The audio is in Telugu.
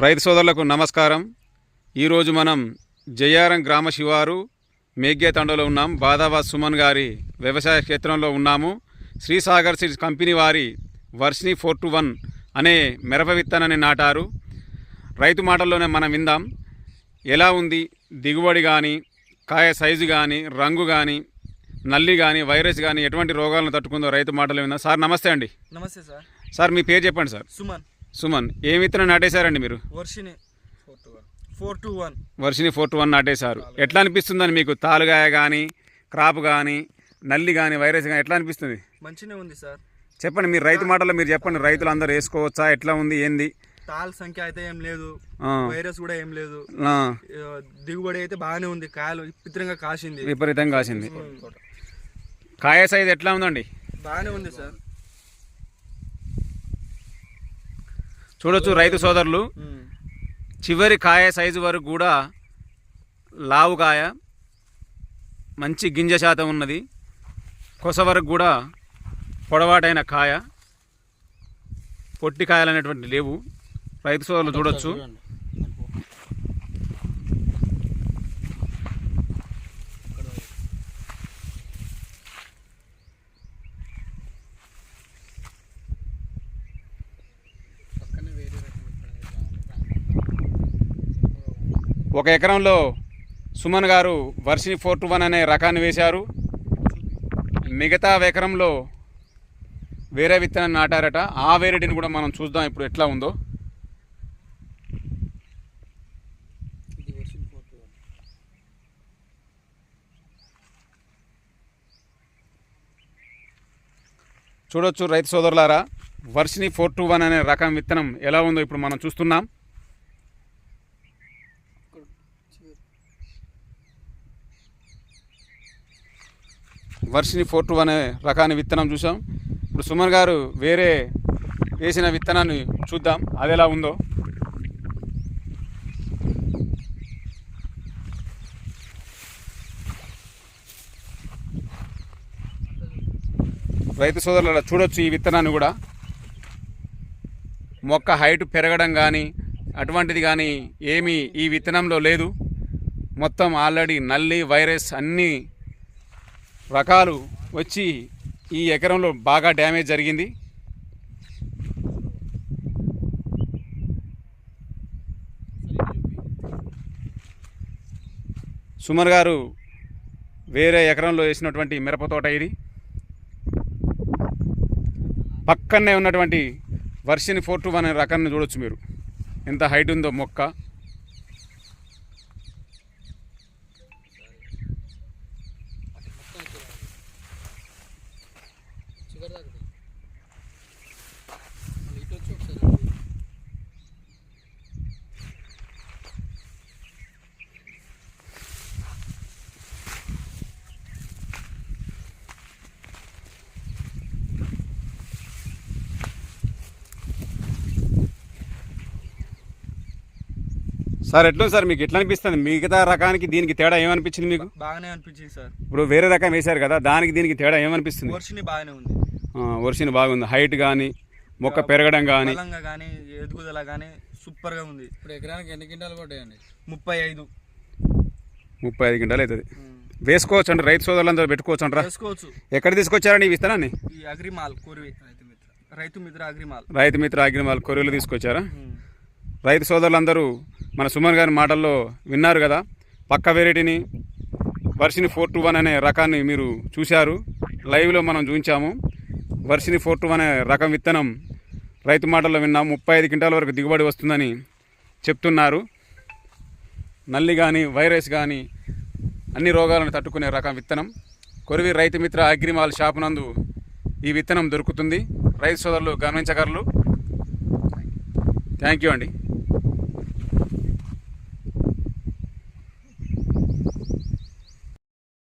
రైతు సోదరులకు నమస్కారం. ఈరోజు మనం జయారం గ్రామ శివారు మేఘ్య తండలో ఉన్నాం. బాదాబాద్ సుమన్ గారి వ్యవసాయ క్షేత్రంలో ఉన్నాము. శ్రీసాగర్ సీడ్స్ కంపెనీ వారి వర్షిని ఫోర్ టు వన్ అనే మిరప విత్తనాన్ని నాటారు. రైతు మాటల్లోనే మనం విందాం. ఎలా ఉంది? దిగుబడి కానీ కాయ సైజు కానీ రంగు కానీ నల్లి కానీ వైరస్ కానీ ఎటువంటి రోగాలను తట్టుకుందో రైతు మాటలు విందాం. సార్ నమస్తే అండి. నమస్తే సార్. సార్ మీ పేరు చెప్పండి సార్. సుమన్. సుమన్ ఏ విత్తనం నాటేశారండి మీరు? Varshini four two one. Varshini four two one నాటేశారు. ఎట్లా అనిపిస్తుందని మీకు? తాలుగాయ కానీ క్రాప్ కానీ నల్లి కానీ వైరస్ కానీ ఎట్లా అనిపిస్తుంది? మంచిగా ఉంది సార్. చెప్పండి మీరు రైతు మాటల్లో మీరు చెప్పండి. రైతులు అందరూ వేసుకోవచ్చా? ఎట్లా ఉంది? ఏంది? తాల్ సంఖ్య అయితే ఏం లేదు. వైరస్ కూడా ఏం లేదు. దిగుబడి అయితే బాగానే ఉంది. కాయలు విపరీతంగా కాసింది. విపరీతంగా కాసింది. కాయ సైజ్ ఎట్లా ఉందండి? బాగానే ఉంది సార్. చూడొచ్చు రైతు సోదరులు. చివరి కాయ సైజు వరకు కూడా లావు కాయ మంచి గింజ శాతం ఉన్నది. కొస వరకు కూడా పొడవాటైన కాయ పొట్టి కాయలు అనేటువంటి లేవు. రైతు సోదరులు చూడొచ్చు. ఒక ఎకరంలో సుమన్ గారు వర్షిని ఫోర్ టు వన్ అనే రకాన్ని వేశారు. మిగతా ఎకరంలో వేరే విత్తనాన్ని నాటారట. ఆ వేరేటిని కూడా మనం చూద్దాం ఇప్పుడు ఎట్లా ఉందో. చూడొచ్చు రైతు సోదరులారా వర్షిని ఫోర్ టు వన్ అనే రకం విత్తనం ఎలా ఉందో ఇప్పుడు మనం చూస్తున్నాం. వర్షిని ఫోర్ టూ అనే రకాన్ని విత్తనం చూసాం ఇప్పుడు సుమన్ గారు వేరే వేసిన విత్తనాన్ని చూద్దాం. అది ఎలా ఉందో. రైతు సోదరుల చూడొచ్చు ఈ విత్తనాన్ని కూడా. మొక్క హైట్ పెరగడం కానీ అటువంటిది కానీ ఏమీ ఈ విత్తనంలో లేదు. మొత్తం ఆల్రెడీ నల్లి వైరస్ అన్నీ రకాలు వచ్చి ఈ ఎకరంలో బాగా డ్యామేజ్ జరిగింది. సుమర్ గారు వేరే ఎకరంలో వేసినటువంటి మిరప తోట ఇది. పక్కనే ఉన్నటువంటి వర్షిని ఫోర్ టు వన్ అనే రకాన్ని చూడొచ్చు మీరు. ఎంత హైట్ ఉందో మొక్క. సార్ ఎట్లా సార్? మీకు ఎట్లా అనిపిస్తుంది మిగతా రకానికి దీనికి తేడా ఏమనిపించింది మీకు? బాగానే అనిపించింది సార్. ఇప్పుడు వేరే రకం వేశారు కదా దానికి దీనికి తేడా ఏమనిపిస్తుంది? వర్షిని బాగానే ఉంది. వర్షిని బాగుంది. హైట్ కానీ మొక్క పెరగడం కానీ కానీ ఎదుగుదల కానీ సూపర్గా ఉంది. ఇప్పుడు ఎకరానికి ఎన్ని క్వింటాలు పడ్డాయండి ముప్పై ఐదు. ముప్పై ఐదు గంటలు అవుతుంది. వేసుకోవచ్చు అండి రైతు సోదరులందరూ పెట్టుకోవచ్చు అంటారా? వేసుకోవచ్చు. ఎక్కడ తీసుకొచ్చారండి ఈ విత్తనాన్ని? ఈ agri mall కోరివి. Rythu Mitra. Rythu Mitra agri mall. Rythu Mitra agri mall కొరియలు తీసుకొచ్చారా. రైతు సోదరులందరూ మన సుమన్ గారి మాటల్లో విన్నారు కదా పక్క వెరైటీని వర్షిని ఫోర్ టు వన్ అనే రకాన్ని మీరు చూశారు. లైవ్లో మనం చూపించాము. వర్షిని ఫోర్ టూ అనే రకం విత్తనం రైతు మాటల్లో విన్నాం. ముప్పై ఐదు క్వింటాల వరకు దిగుబడి వస్తుందని చెప్తున్నారు. నల్లి కానీ వైరస్ కానీ అన్ని రోగాలను తట్టుకునే రకం విత్తనం. కొరివి రైతు మిత్ర అగ్రిమాల్ షాపు నందు ఈ విత్తనం దొరుకుతుంది. రైతు సోదరులు గమనించగలరు. థ్యాంక్ యూ అండి.